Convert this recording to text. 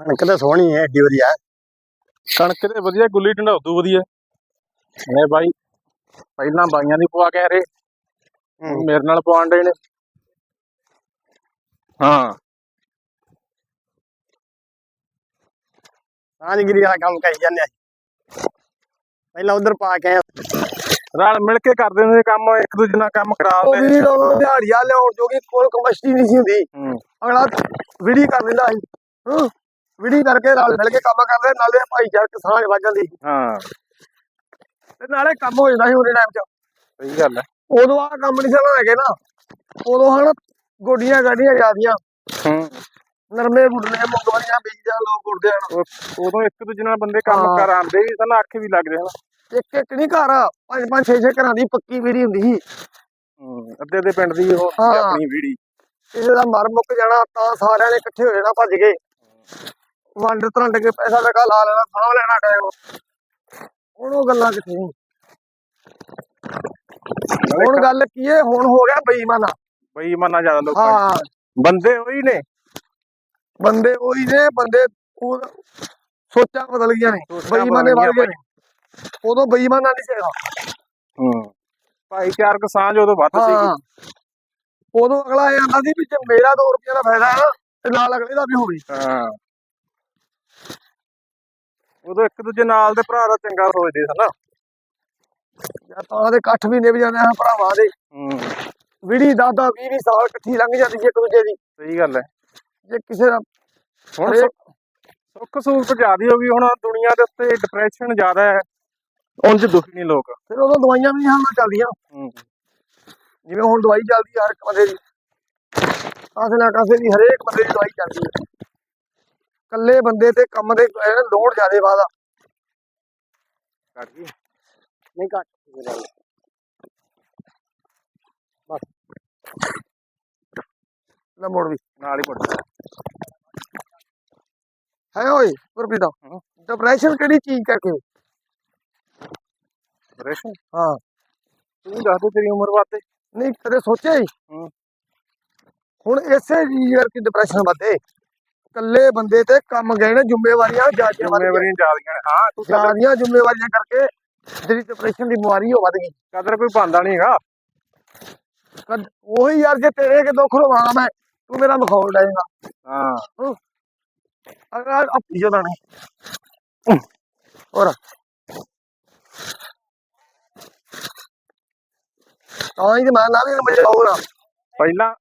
ਕਣਕ ਤਾਂ ਸੋਹਣੀ ਹੈ ਏਡੀ ਵਧੀਆ। ਕਣਕ ਤੇ ਵਧੀਆ ਗੁੱਲੀ ਢੰਡਾ ਉਦੋਂ ਵਧੀਆ। ਨੇ ਬਾਈ ਪਹਿਲਾਂ ਬਾਈਆਂ ਦੀ ਪਵਾ ਕੇ ਰੇ। ਮੇਰੇ ਨਾਲ ਪਵਾਉਣ ਦੇ ਨੇ। ਹਾਂ। ਸਾਂਝਗਿਰੀ ਵਾਲਾ ਕੰਮ ਕਰੀ ਜਾਂਦੇ ਆ ਪਹਿਲਾਂ ਉਧਰ ਪਾ ਕੇ। ਰਲ ਮਿਲ ਕੇ ਕਰਦੇ ਨੇ ਕੰਮ ਇੱਕ ਦੂਜੇ ਨਾਲ ਕੰਮ ਕਰਾ ਉਹ ਦਿੰਦੇ ਵੀ ਉਹ ਦਿਹਾੜੀਆ ਲਿਆਉਣ ਜੋਗੀ ਕੋਲ ਕਮਸਟੀ ਨਹੀਂ ਸੀ ਹੁੰਦੀ। ਅਗਲਾ ਵਿੜੀ ਕਰ ਦਿੰਦਾ ਸੀ। ਹਾਂ। ਵਿੜੀ ਕਰਕੇ ਰਲ ਮਿਲ ਕੇ ਕੰਮ ਕਰਦੇ ਨਾਲੇ ਭਾਈਚਾਰਕ ਸਾਂਝ ਵੱਜ ਜਾਂਦੀ। ਸੀ ਹਾਂ। ਤੇ ਨਾਲੇ ਕੰਮ ਹੋ ਜਾਂਦਾ ਸੀ ਉਹਦੇ ਟਾਈਮ 'ਚ। ਸਹੀ ਗੱਲ ਹੈ। ਉਦੋਂ ਆ ਕੰਮ ਨਹੀਂ ਸਨ ਹੈਗੇ ਨਾ। ਉਦੋਂ ਹਨ ਗੋਡੀਆਂ ਗਾਡੀਆਂ ਜਾਂਦੀਆਂ ਹੂੰ। ਨਰਮੇ ਗੁੱਡਨੇ ਮੁੰਗਵਰੀਆਂ ਬੀਜਦੇ ਲੋਕ ਗੁੱਡਦੇ ਹਨ ਉਦੋਂ ਇੱਕ ਦੂਜੇ ਨਾਲ ਬੰਦੇ ਕੰਮ ਹਾਂ। ਕਰਾਉਂਦੇ ਵੀ ਸਨ ਅੱਖ ਵੀ ਲੱਗਦੇ ਹਨ ਇੱਕ ਇੱਕ ਨਹੀਂ ਘਰ ਪੰਜ ਪੰਜ ਛੇ ਛੇ ਘਰਾਂ ਦੀ ਪੱਕੀ ਵਿੜੀ ਹੁੰਦੀ ਸੀ। ਹੂੰ ਅੱਧੇ ਅੱਧੇ ਪਿੰਡ ਦੀ ਉਹ। ਆਪਣੀ ਵੀੜੀ ਕਿਸੇ ਦਾ ਮਰ ਮੁੱਕ ਜਾਣਾ ਤਾਂ ਸਾਰਿਆਂ ਨੇ ਇਕੱਠੇ ਹੋ ਜਾਣਾ ਭੱਜ ਕੇ। ਵੰਡ ਤਰੰਡ ਕੇ ਪੈਸਾ ਲਗਾ ਲਾ ਲੈਣਾ ਸਾਂਭ ਲੈਣਾ ਟਾਈਮ ਹੁਣ ਉਹ ਗੱਲਾਂ ਕਿੱਥੇ? ਹੁਣ? ਗੱਲ ਕੀ ਹੈ ਹੁਣ ਹੋ ਗਿਆ ਬੇਈਮਾਨਾ। ਬੇਈਮਾਨਾ ਜ਼ਿਆਦਾ ਲੋਕਾਂ। ਹਾਂ। ਬੰਦੇ ਉਹੀ ਨੇ। ਬੰਦੇ ਉਹੀ ਨੇ ਬੰਦੇ ਉਹ ਸੋਚਾਂ ਬਦਲ ਗਈਆਂ ਨੇ। ਬੇਈਮਾਨੇ ਵੱਧ ਗਏ ਉਦੋਂ ਬੇਈਮਾਨਾ ਨਹੀਂ ਸੀਗਾ। ਹੂੰ। ਭਾਈਚਾਰਕ ਸਾਂਝ ਉਦੋਂ ਵੱਧ ਸੀਗੀ। ਉਦੋਂ ਅਗਲਾ ਇਹ ਆਂਦਾ ਸੀ ਵੀ ਜੇ ਮੇਰਾ 2 ਰੁਪਏ ਦਾ ਫਾਇਦਾ ਹੈ ਨਾ ਤੇ ਨਾਲ ਅਗਲੇ ਦਾ ਵੀ ਹੋਵੇ। ਹਾਂ। ਉਦੋਂ ਇੱਕ ਦੂਜੇ ਨਾਲ ਦੇ ਭਰਾ ਦਾ ਚੰਗਾ ਸੋਚਦੇ ਸਨ ਜਾਂ ਤਾਂ ਦੇ ਇਕੱਠ ਵੀ ਨਿਭ ਜਾਂਦੇ ਹਨ ਭਰਾਵਾਂ ਦੇ। ਹੂੰ। ਵਿੜੀ ਦਾਦਾ 20 20 ਸਾਲ ਇਕੱਠੀ ਲੰਘ ਜਾਂਦੀ ਇੱਕ ਦੂਜੇ ਦੀ। ਸਹੀ ਗੱਲ ਹੈ। ਜੇ ਕਿਸੇ ਦਾ ਹੁਣ ਸੁੱਖ- ਸਹੂਲਤ ਜ਼ਿਆਦੀ ਹੋ ਗਈ ਹੁਣ ਦੁਨੀਆ ਦੇ ਉੱਤੇ ਡਿਪਰੈਸ਼ਨ ਜ਼ਿਆਦਾ ਹੈ। ਉਂਝ ਦੁਖੀ ਨਹੀਂ ਲੋਕ। ਫਿਰ ਉਦੋਂ ਦਵਾਈਆਂ ਵੀ ਹਨ ਚੱਲਦੀਆਂ। ਹੂੰ। ਜਿਵੇਂ ਹੁਣ ਦਵਾਈ ਚੱਲਦੀ ਹਰ ਇੱਕ ਬੰਦੇ ਦੀ। ਕਾਸੇ ਨਾ ਕਾਸੇ ਦੀ ਹਰੇਕ ਬੰਦੇ ਦੀ ਦਵਾਈ ਚੱਲਦੀ ਹੈ ਇਕੱਲੇ ਬੰਦੇ ਤੇ ਕੰਮ ਦੇ ਲੋਡ ਜ਼ਿਆਦੇ ਵਾਦਾ ਕੱਟ ਗਈ? ਨਹੀਂ ਗੱਲ। ਬਸ। ਲੈ ਮੋੜ ਵੀ। ਨਾਲ ਹੀ ਪੜਦਾ ਹੈ ਓਏ ਗੁਰਪ੍ਰੀਤ। ਡਿਪਰੈਸ਼ਨ ਕਿਹੜੀ ਚੀਜ਼ ਕਰਕੇ? ਡਿਪਰੈਸ਼ਨ ਹਾਂ। ਤੂੰ ਦੱਸ ਦੇ ਤੇਰੀ ਉਮਰ ਬਾਤੇ ਨਹੀਂ ਕਦੇ ਸੋਚਿਆ ਹੀ। ਹੁਣ ਇਸੇ ਚੀਜ਼ ਕਰਕੇ ਡਿਪਰੈਸ਼ਨ ਵਧੇ। ਇਕੱਲੇ ਬੰਦੇ ਤੇ ਕੰਮ ਗਏ ਨੇ ਜ਼ਿੰਮੇਵਾਰੀਆਂ ਗਈਆਂ। ਜ਼ਿੰਮੇਵਾਰੀਆਂ ਜ਼ਿਆਦੀਆਂ ਨੇ ਹਾਂ ਤੂੰ ਕਦਰ ਜ਼ਿਆਦੀਆਂ ਜ਼ਿੰਮੇਵਾਰੀਆਂ ਕਰਕੇ ਜਿਹੜੀ ਡਿਪਰੈਸ਼ਨ ਦੀ ਬਿਮਾਰੀ ਉਹ ਵੱਧ ਗਈ। ਕਦਰ ਕੋਈ ਪਾਉਂਦਾ ਨਹੀਂ ਹੈਗਾ। ਕਦ- ਉਹੀ ਯਾਰ ਜੇ ਤੇਰੇ ਕੇ ਦੁੱਖ ਰਵਾਣਾ ਮੈਂ ਤੂੰ ਮੇਰਾ ਮਖੌਲ ਡਾਏਗਾ ਹਾਂ। ਅਗਰ ਆਪੀ ਜਦਾ ਨਹੀਂ। ਹੋਰ। ਤਾਂ ਹੀ ਤੇ ਮੈਂ ਨਾ ਵੀ ਪਹਿਲਾਂ